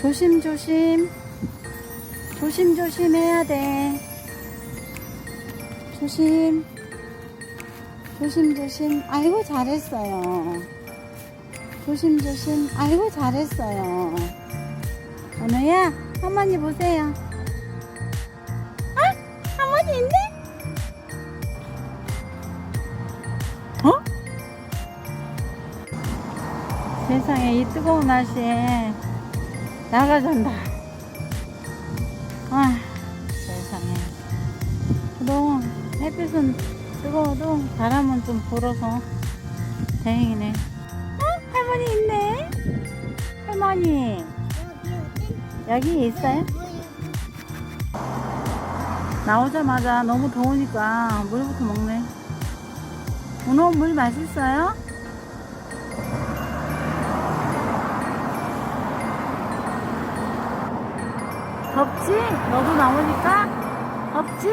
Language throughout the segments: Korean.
조심조심. 조심조심 해야 돼. 조심. 조심조심. 아이고, 잘했어요. 조심조심. 아이고, 잘했어요. 은우야, 할머니 보세요. 아, 할머니 있네? 어? 세상에 이 뜨거운 날씨에 나가잔다. 아, 세상에. 그래도 햇빛은 뜨거워도 바람은 좀 불어서 다행이네. 어? 할머니 있네? 할머니, 여기 있어요? 나오자마자 너무 더우니까 물부터 먹네. 오늘 물 맛있어요? 덥지? 너도 나오니까? 덥지?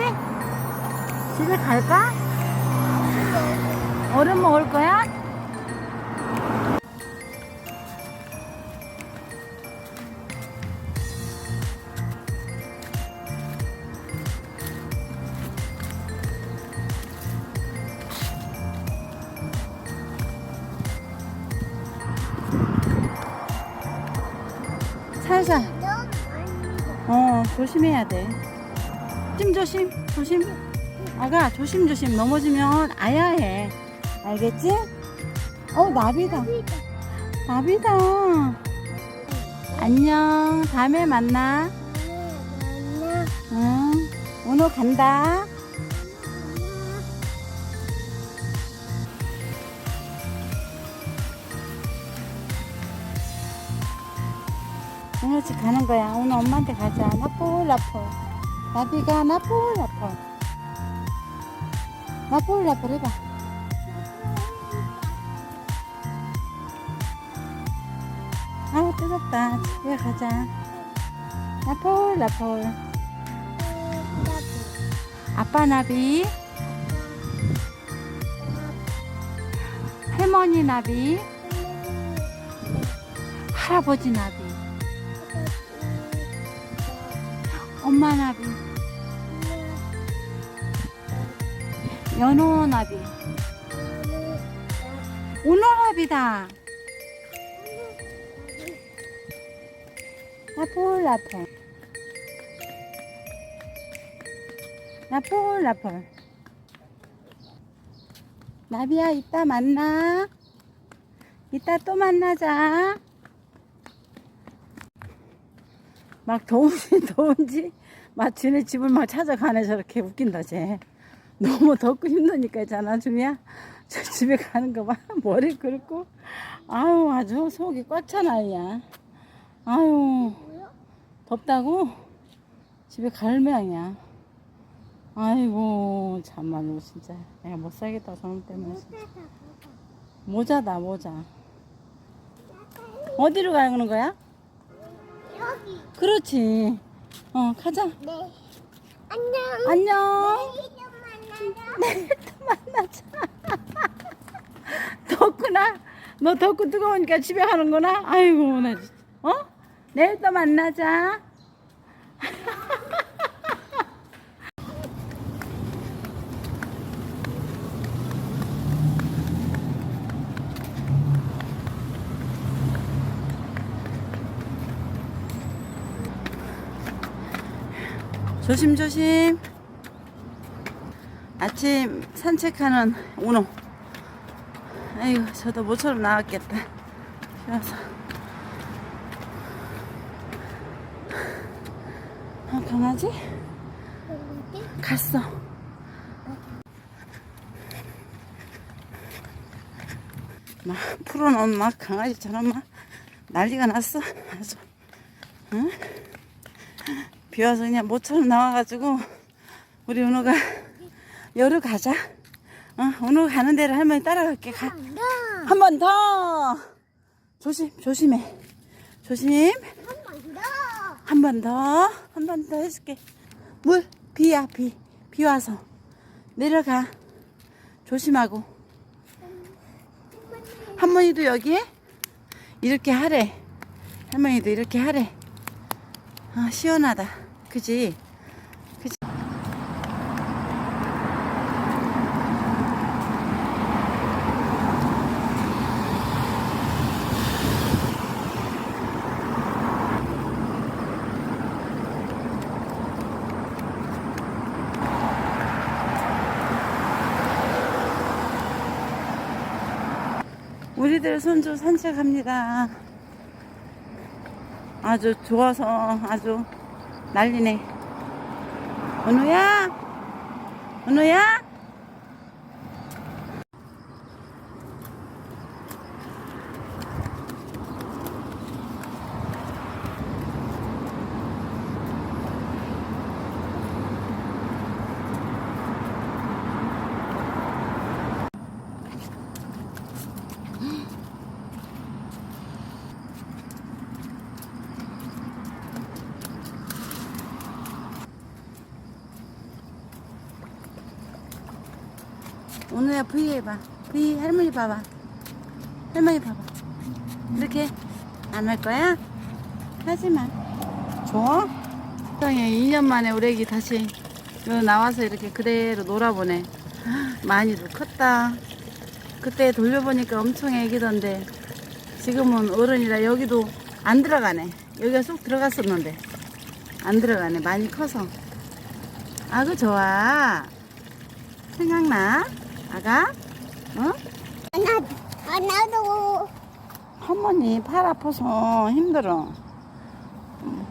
집에 갈까? 얼음 먹을 거야? 조심해야 돼. 조심, 조심, 조심. 아가, 조심, 조심. 넘어지면 아야 해. 알겠지? 어, 나비다. 나비다. 안녕. 다음에 만나. 응. 오늘 간다. 집 가는 거야. 오늘 엄마한테 가자. 나폴라폴. 나비가 나폴라폴. 나폴라폴 해봐. 아우 뜨겁다. 집에 가자. 나폴라폴. 아빠 나비. 할머니 나비. 할아버지 나비. 엄마 나비. 연어 나비. 오너 나비다. 나폴라폴. 나폴라폴. 나비야, 이따 만나. 이따 또 만나자. 막 더운지 더운지? 막 지네 집을 막 찾아가네 저렇게 웃긴다 쟤. 너무 덥고 힘드니까 있잖아 주미야? 저 집에 가는 거 봐. 머리 긁고. 아유 아주 속이 꽉 찬 아이야. 아유. 덥다고? 집에 갈 모양이야. 아이고 참말로 진짜. 내가 못 살겠다 저놈 때문에 진짜. 모자다 모자. 어디로 가는 거야? 여기. 그렇지. 어, 가자. 네. 안녕. 안녕. 내일 좀 만나자. 내일 또 만나자. 덥구나. 너 덥고 뜨거우니까 집에 가는구나. 아이고, 나 진짜. 어? 내일 또 만나자. 조심조심. 아침 산책하는 오노. 아이고, 저도 모처럼 나왔겠다. 쉬어서. 아, 강아지? 갔어. 막 풀어놓은 막 강아지처럼 막 난리가 났어. 아주. 응? 비 와서 그냥 모처럼 나와가지고 우리 은호가 여루 가자. 어, 은호 가는 데를 할머니 따라갈게. 가. 한 번 더. 조심, 조심해. 조심. 한 번 더. 한 번 더 해줄게. 물, 비야, 비. 비 와서. 내려가. 조심하고. 할머니도 여기에 이렇게 하래. 할머니도 이렇게 하래. 아, 시원하다. 그지? 그지? 우리들 손주 산책합니다. 아주 좋아서 아주 난리네. 은우야? 은우야? 은우야 V 해봐. V 할머니 봐봐. 할머니 봐봐. 이렇게 안 할 거야? 하지마. 좋아? 세상에 2년 만에 우리 애기 다시 나와서 이렇게 그대로 놀아보네. 많이도 컸다. 그때 돌려보니까 엄청 애기던데 지금은 어른이라 여기도 안 들어가네. 여기가 쏙 들어갔었는데 안 들어가네. 많이 커서. 아그 좋아. 생각나? 아가? 어? 하나, 하나도. 할머니 팔 아파서 힘들어.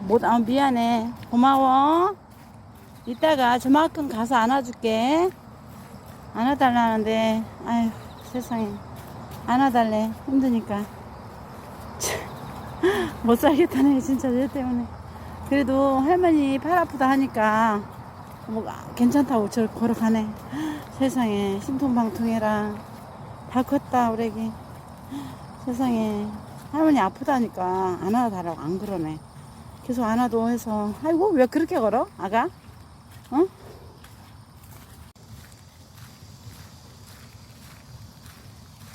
못, 아, 미안해. 고마워. 이따가 저만큼 가서 안아줄게. 안아달라는데, 아휴, 세상에. 안아달래. 힘드니까. 참, 못 살겠다네, 진짜, 얘 때문에. 그래도 할머니 팔 아프다 하니까, 뭐, 아, 괜찮다고 저 걸어가네. 세상에, 신통방통해라. 다 컸다, 우리 애기. 세상에 할머니 아프다니까 안아달라고 안 그러네. 계속 안아도 해서 아이고 왜 그렇게 걸어 아가? 어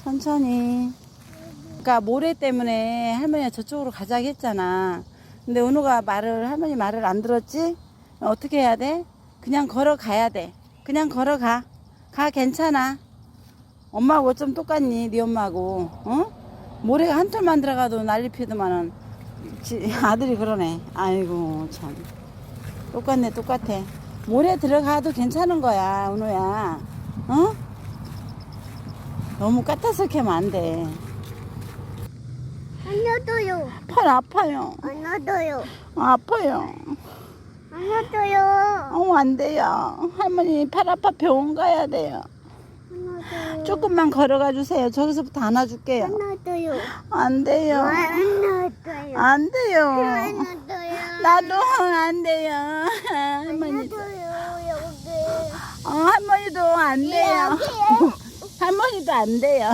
천천히. 그러니까 모래 때문에 할머니가 저쪽으로 가자고 했잖아. 근데 은우가 말을 할머니 말을 안 들었지? 어떻게 해야 돼 그냥 걸어가야 돼. 그냥 걸어가. 가 괜찮아. 엄마하고 어쩜 똑같니 네 엄마하고. 어? 모래가 한 톨만 들어가도 난리 피더만은. 지- 아들이 그러네. 아이고 참. 똑같네 똑같아. 모래 들어가도 괜찮은 거야 은호야. 어? 너무 까딱스럽게 하면 안돼. 하나도요. 팔 아파요. 하나도요. 아파요 하나도요. 어 안 돼요 할머니 팔 아파 병원 가야 돼요 하나도요. 조금만 걸어가 주세요 저기서부터 안아줄게요 하나도요. 안 돼요 하나도요. 안 돼요 하나도요. 나도 안 돼요 할머니 하나도요. 여기. 어, 할머니도 안 돼요. 여기요. 할머니도 안 돼요.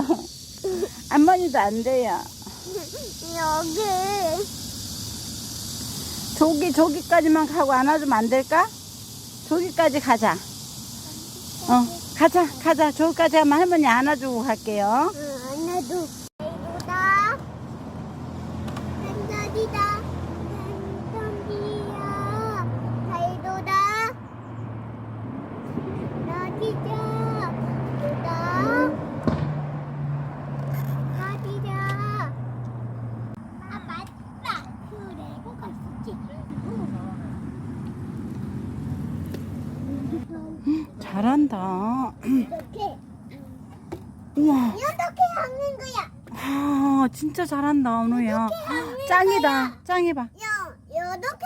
할머니도 안 돼요. 여기. 저기, 저기까지만 가고 안아주면 안 될까? 저기까지 가자. 어, 가자, 가자. 저기까지 하면 할머니 안아주고 갈게요. 응, 하나도. 이거다. 한자리다. 한자리야. 달도다. 나디자. 도다. 나디자. 아 맞다. 그래, 그거 갔었지. 잘한다. 이렇게 우와, 이렇게 하는 거야. 아, 진짜 잘한다, 은우야. 짱이다. 짱해봐. 야, 이렇게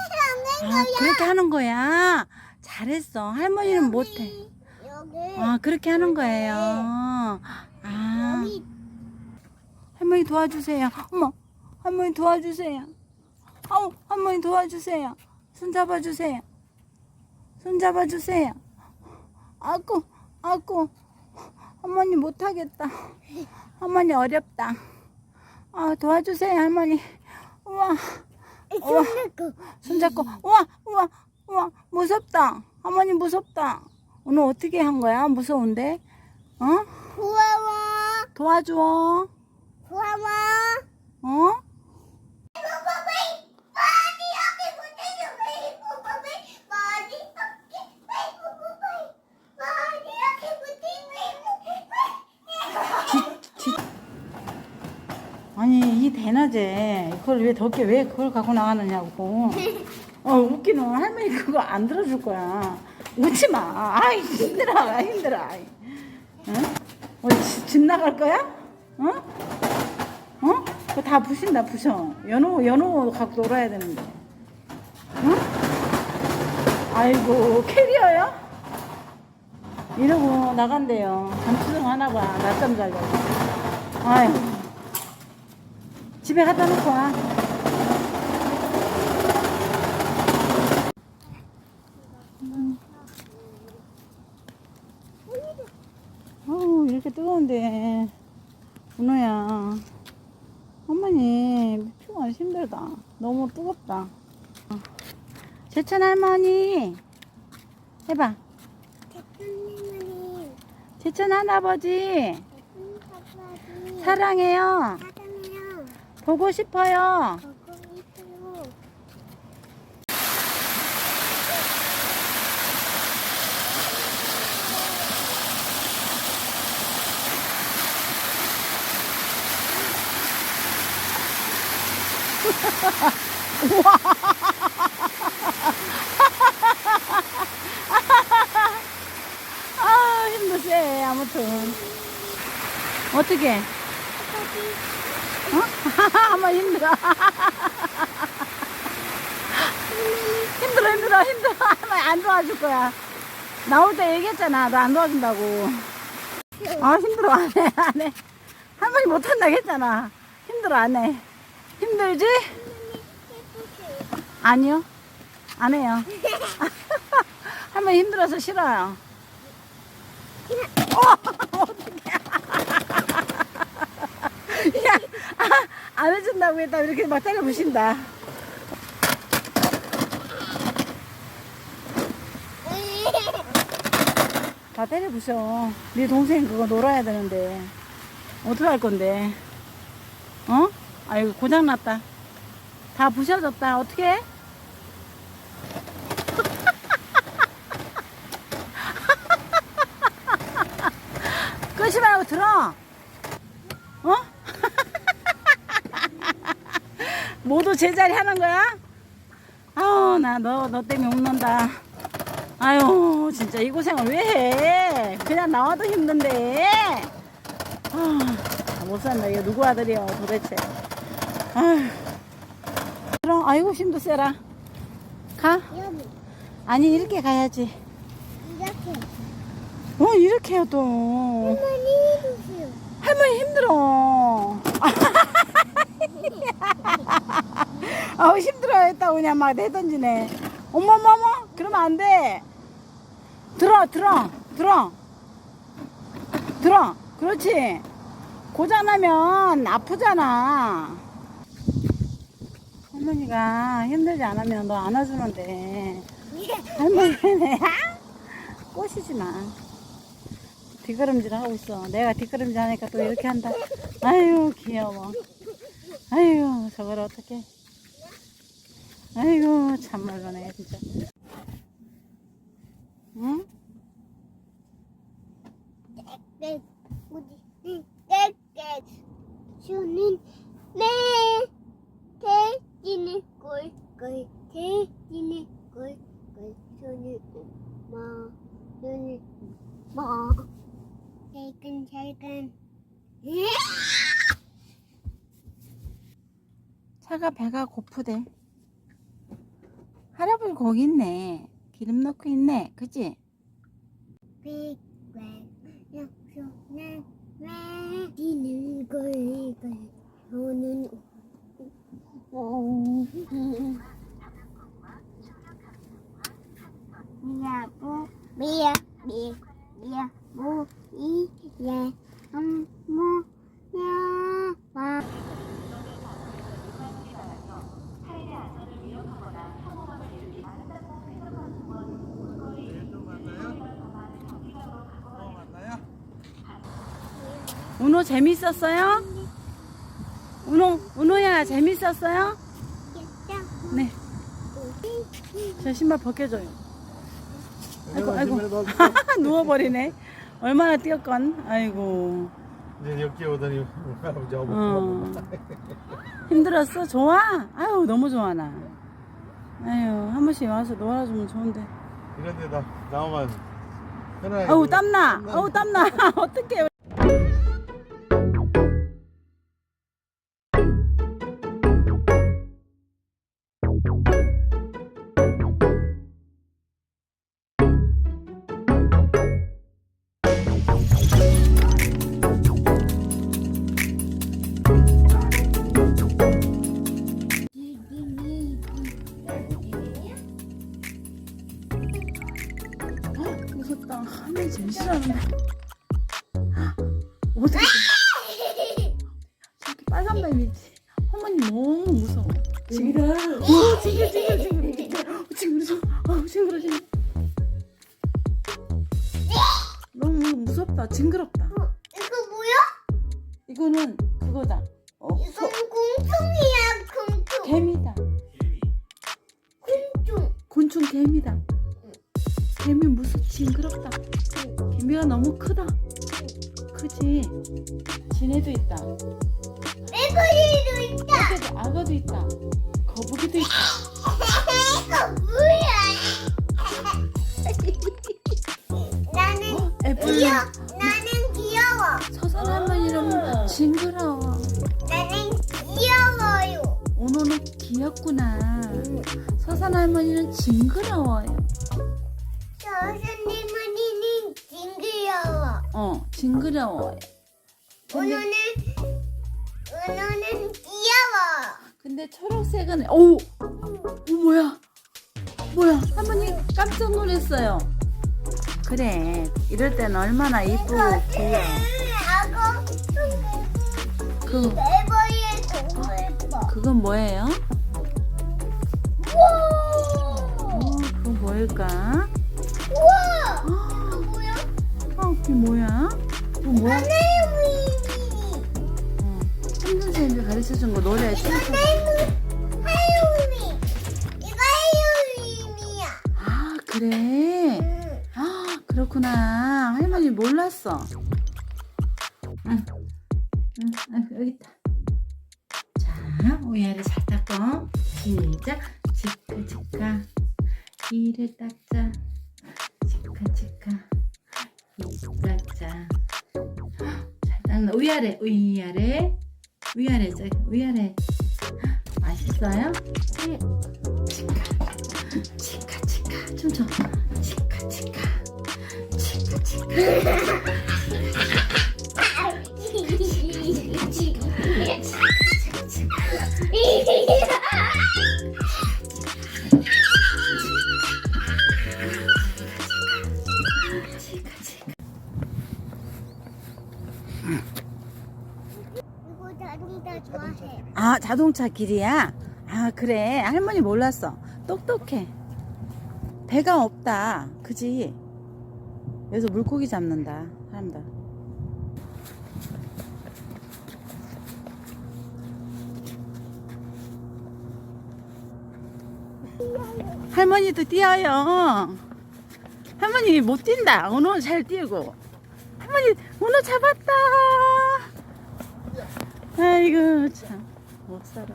하는 아, 거야. 그렇게 하는 거야. 잘했어. 할머니는 못해. 여기. 아, 그렇게 하는 거예요. 아. 여기. 할머니 도와주세요. 어머, 할머니 도와주세요. 아우, 할머니 도와주세요. 손 잡아주세요. 손 잡아주세요. 아고, 아고, 할머니 못하겠다. 할머니 어렵다. 아, 도와주세요, 할머니. 우와, 우와. 손잡고. 손 잡고, 우와, 우와, 우와, 무섭다. 할머니 무섭다. 오늘 어떻게 한 거야? 무서운데? 어? 고마워. 도와줘. 고마워. 어? 아니 여기 붙여주세요. 대낮에 그걸 왜 덥게 왜 그걸 갖고 나가느냐고. 어 웃기는 할머니 그거 안 들어줄 거야. 웃지 마. 아이 힘들어 힘들어. 아이. 응? 어, 집, 집 나갈 거야? 어? 어? 그거 다 부신다 부셔. 연호 연호 갖고 놀아야 되는데. 응? 아이고 캐리어요? 이러고 나간대요. 잠수정 하나 봐. 낮잠 자려고. 아유. 집에 갖다 놓고 와. 어우, 이렇게 뜨거운데. 은호야. 어머니, 피곤 힘들다. 너무 뜨겁다. 제천 할머니. 해봐. 제천 할아버지. 사랑해요. 보고 싶어요. 있어요. 아, 힘도 세. 아무튼. 어떻게? 어? 아마 힘들어. 힘들어, 힘들어, 힘들어. 아마 안 도와줄 거야. 나올 때 얘기했잖아. 너안 도와준다고. 아, 힘들어. 안 해, 안 해. 할머니 못한다고 했잖아. 힘들어, 안 해. 힘들지? 아니요. 안 해요. 할머니 힘들어서 싫어요. 어, 어떡해. 야, 아, 안 해준다고 했다. 이렇게 막 때려 부신다. 다 때려 부셔. 네 동생 그거 놀아야 되는데. 어떡할 건데? 어? 아이고, 고장났다. 다 부셔졌다. 어떻게? 끄지 말고 들어. 어? 모두 제자리 하는 거야? 아우 나너너 때문에 웃는다. 아유 진짜 이 고생을 왜 해? 그냥 나와도 힘든데. 아, 못 산다. 이거 누구 아들이야 도대체. 그럼 아이고 힘도 세라. 가. 여기 아니 이렇게 가야지. 이렇게 어 이렇게요 또. 할머니 해주세요. 할머니 힘들어. 아우 힘들어 했다고 그냥 막 내던지네. 어머머머 그러면 안 돼. 들어 들어 들어 들어 그렇지. 고장나면 아프잖아. 할머니가 힘들지 않으면 너 안아주는데 할머니는 꼬시지 마. 뒷걸음질 하고 있어. 내가 뒷걸음질 하니까 또 이렇게 한다. 아유, 귀여워. 아유, 저걸 어떻게. 아이고, 참말로네, 진짜. 응? 차가 배가 고프대. 할아버지 거기 있네. 기름 넣고 있네. 그치? 약속난 왜 지는 꿀꿀 주는 미야부 미야 미 미야 무 이예 엄무 야와 은호 재밌었어요? 은호, 은호야 재밌었어요? 네. 저 신발 벗겨줘요. 아이고, 아이고. 누워버리네. 얼마나 뛰었건. 아이고. 이제 여기 오더니 할아버지 어. 힘들었어? 좋아? 아유 너무 좋아 나. 아유 한 번씩 와서 놀아주면 좋은데. 이런데 나 나오면 편하게 아우 땀나. 아우 땀나. 어떡해. 어떻게 저렇게 빨간 뱀이지? 어머니 너무 무서워. 징그러. 오, 징그러, 징 할머니는 징그러워. 나는 귀여워요. 오노는 귀엽구나. 서산 할머니는 징그러워요. 저 선생님은 징그러워. 어, 징그러워요. 오늘은 오늘은 귀여워. 근데 초록색은, 오! 오, 뭐야? 뭐야? 할머니 깜짝 놀랐어요. 그래, 이럴 때는 얼마나 이쁘고 귀여워. 그, 너무 예뻐. 그건 뭐예요? 우와! 어, 그건 뭐일까? 우와! 아, 이거 뭐야? 어, 그게 뭐야? 그거 뭐야? 하나님이 어, 현 선생님이 가르쳐 준 거 노래. 하나님이 이거. 아, 그래. 응. 아, 그렇구나. 할머니 몰랐어. 위아래, 위아래. 위아래, 저, 위아래. 맛있어요? 네. 치카. 치카, 치카. 춤춰. 치카, 치카. 치카, 치카. 자동차 길이야? 아, 그래. 할머니 몰랐어. 똑똑해. 배가 없다. 그지? 여기서 물고기 잡는다. 사람들. 할머니도 뛰어요. 할머니 못 뛴다. 오늘 잘 뛰고. 할머니 오늘 잡았다. 아이고 참 못 살아.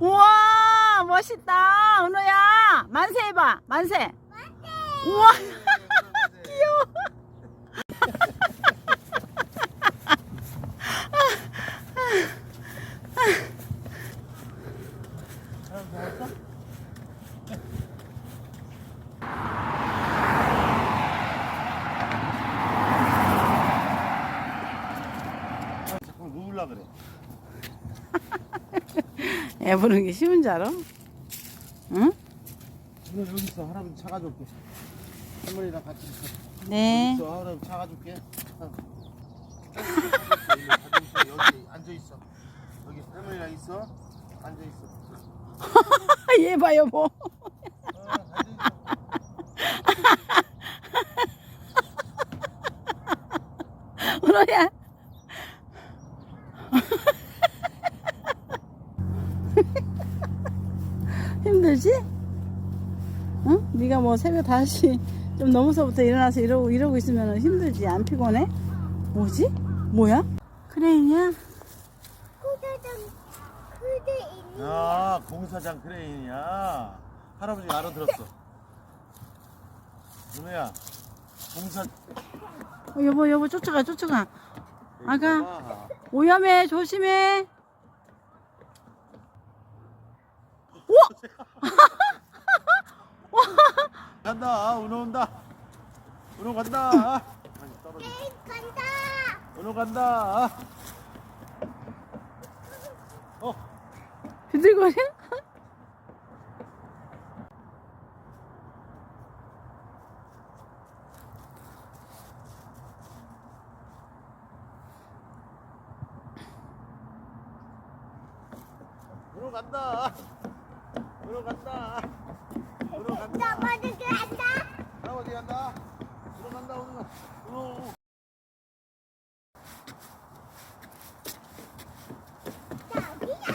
우와 멋있다 은호야 만세 해봐 만세 우와 귀여워 자꾸 누울라 그래 애 보는 게 쉬운 줄 알아? 응? 너 여기 있어. 할아버지 차 가져올게. 할머니랑 같이 있어. 네. 여기 있어. 할아버지 차 가져올게. 어. 여기 앉아 있어. 여기 할머니랑 있어. 앉아 있어. 얘 봐 여보 힘들지? 응? 네가 뭐 새벽 5시 좀 넘어서부터 일어나서 이러고 이러고 있으면 힘들지? 안 피곤해? 뭐지? 뭐야? 크레인이야? 공사장 크레인이야. 아, 공사장 크레인이야. 할아버지가 알아들었어. 누누야, 공사. 어, 여보, 여보, 쫓아가, 쫓아가. 아가, 오염해, 조심해. 간다 은우 온다 은우 간다 아니, 떨어져. 간다. 은우 간다 어 비들거려? 은우 간다 은우 간다 은우 간다 나 먼저 간다. 나 어디 간다 은우 간다 은우 은우 나 어디야?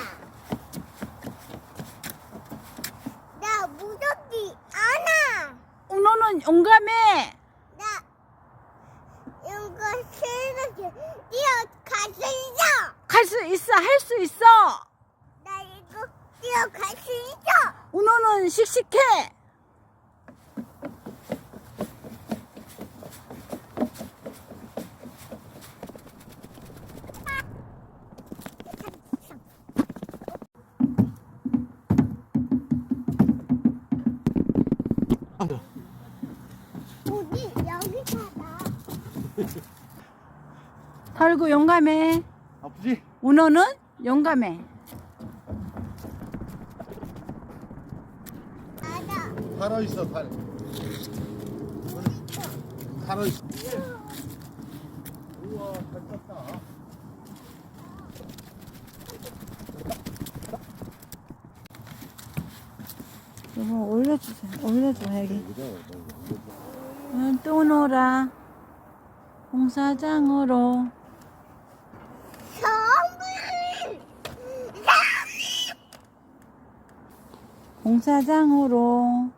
나 무섭지 않아. 너는 용감해 나 이거 세상에 뛰어갈 수 갈수 있어 할 수 있어 나 이거 뛰어갈 수 있어. 은호는 씩씩해 우리 여기 살아. 털고 용감해 아프지? 은호는 용감해. 알아. 살아 있어 살 살아 있어. 우와 잘 떴다. 여보 올려주세요. 올려줘 여기. 응, 또 놀아 공사장으로 선물. 공사장으로